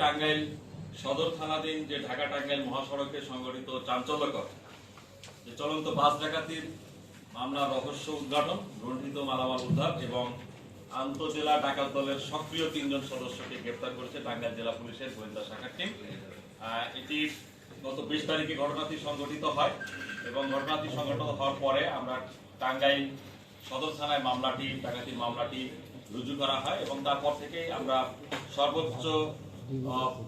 টাঙ্গাইল সদর থানাধীন যে ঢাকা টাঙ্গাইল মহাসড়কে সংঘটিত চাঞ্চল্যকর যে চলন্ত বাস ডাকাতির মামলা রহস্য উদ্ঘাটন, লুণ্ঠিত মালামাল উদ্ধার এবং আন্তজেলা ডাকাত দলের সক্রিয় তিনজন সদস্যকে গ্রেপ্তার করেছে টাঙ্গাইল জেলা পুলিশের গোয়েন্দা শাখার টিম। এটি গত বিশ তারিখে ঘটনাটি সংঘটিত হয় এবং ঘটনাটি সংঘটিত হওয়ার পরে আমরা টাঙ্গাইল সদর থানায় মামলাটি, ডাকাতির মামলাটি রুজু করা হয় এবং তারপর থেকেই আমরা সর্বোচ্চ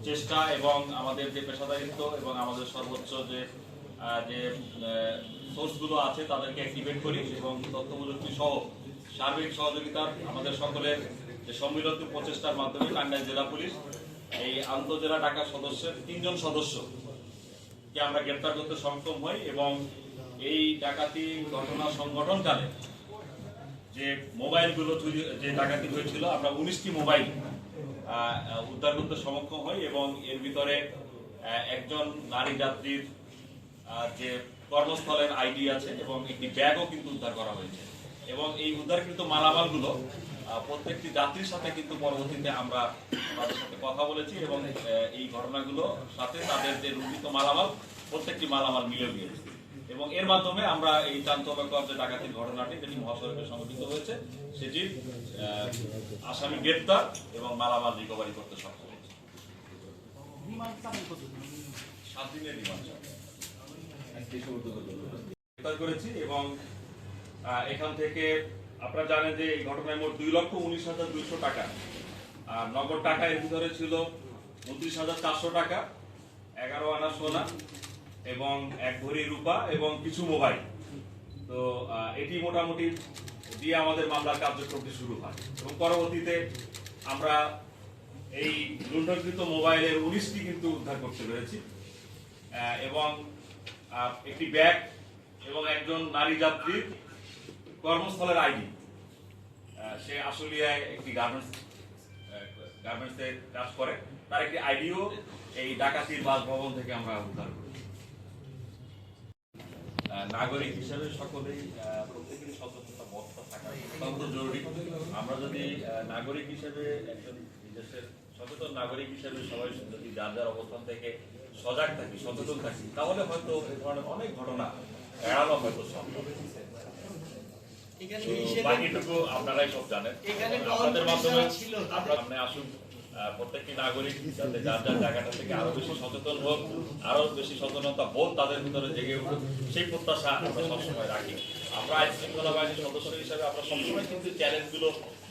চেষ্টা এবং আমাদের যে পেশাদারিত্ব এবং আমাদের সর্বোচ্চ যে যে সোর্সগুলো আছে তাদেরকে অ্যাক্টিভেট করি এবং তথ্য প্রযুক্তি সহ সার্বিক সহযোগিতার আমাদের সকলের যে সম্মিলিত প্রচেষ্টার মাধ্যমে টাঙ্গাইল জেলা পুলিশ, এই আন্তজেলা ডাকা সদস্যের তিনজন সদস্য কে আমরা গ্রেপ্তার করতে সক্ষম হই এবং এই ডাকাতি ঘটনা সংগঠনকালে যে মোবাইলগুলো যে ডাকাতি হয়েছিল, আমরা উনিশটি মোবাইল উদ্ধার করতে সক্ষম হই এবং এর ভিতরে একজন নারী যাত্রীর যে কর্মস্থলের আইডি আছে এবং একটি ব্যাগও কিন্তু উদ্ধার করা হয়েছে। এবং এই উদ্ধারকৃত মালামালগুলো প্রত্যেকটি যাত্রীর সাথে কিন্তু পরবর্তীতে আমরা তাদের সাথে কথা বলেছি এবং এই ঘটনাগুলো সাথে তাদের যে রুজিত মালামাল, প্রত্যেকটি মালামাল মিলে গিয়েছে। এবং এর মাধ্যমে আমরা এই চাঞ্চল্যকর যে ডাকাতির ঘটনাটি যেটি মহাসড়কে সংঘটিত হয়েছে, সেটির আসামি গ্রেপ্তার এবং মালামাল রিকভারি করতে সক্ষম হয়েছে। সাত দিনের রিমান্ড গ্রেপ্তার করেছি এবং এখান থেকে আপনারা জানেন যে এই ঘটনায় মোট দুই লক্ষ উনিশ হাজার দুইশো টাকা, আর নগদ টাকা এর ভিতরে ছিল উনত্রিশ হাজার চারশো টাকা, এগারো আনা সোনা এবং এক ভরি রূপা এবং কিছু মোবাইল। তো এটি মোটামুটি দিয়ে আমাদের মামলার কার্যক্রমটি শুরু হয়। এবং পরবর্তীতে আমরা এই লুণ্ঠনকৃত মোবাইলের উনিশটি কিন্তু উদ্ধার করতে পেরেছি। এবং একটি ব্যাগ এবং একজন নারী যাত্রীর কর্মস্থলের আইডি। সে আশুলিয়ায় একটি গার্মেন্টস গার্মেন্টসে কাজ করে। তার একটি আইডিও এই ডাকাতির বাসভবন থেকে আমরা উদ্ধার করি নাগরিক হিসেবে সকলেই প্রত্যেকেরই সচেতনতা বস্তা থাকা অত্যন্ত জরুরি। আমরা যদি নাগরিক হিসেবে একজন দেশের সচেতন নাগরিক হিসেবে সবাই যদি যার যার অবস্থান থেকে সজাগ থাকি সচেতন থাকি তাহলে হয়তো এই ধরনের অনেক ঘটনা এড়ানো হয়তো সম্ভব। বাকিটুকু আপনারাই সব জানেন। আপনাদের মাধ্যমে আপনার সামনে আসুন। প্রত্যেকটি নাগরিক যাতে যার যার জায়গাটা থেকে আরও বেশি সচেতন হোক, আরও বেশি সচেতনতা বোধ তাদের ভিতরে জেগে উঠুক, সেই প্রত্যাশা আমরা সবসময় রাখি। আমরা আইন শৃঙ্খলা বাহিনীর সদস্য হিসাবে আমরা সবসময় কিন্তু চ্যালেঞ্জগুলো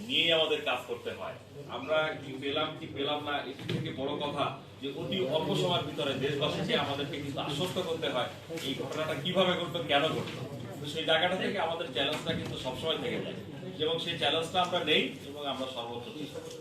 নিয়ে আমাদের কাজ করতে হয়। আমরা কি পেলাম কি পেলাম না এটি থেকে বড় কথা যে অতি অল্প সময়ের ভিতরে দেশবাসীকে আমাদেরকে কিন্তু আশ্বস্ত করতে হয় এই ঘটনাটা কীভাবে ঘটলো, কেন ঘটলো। সেই জায়গাটা থেকে আমাদের চ্যালেঞ্জটা কিন্তু সবসময় থেকে যায়। এবং সেই চ্যালেঞ্জটা আমরা নেই এবং আমরা সর্বোচ্চ চেষ্টা করি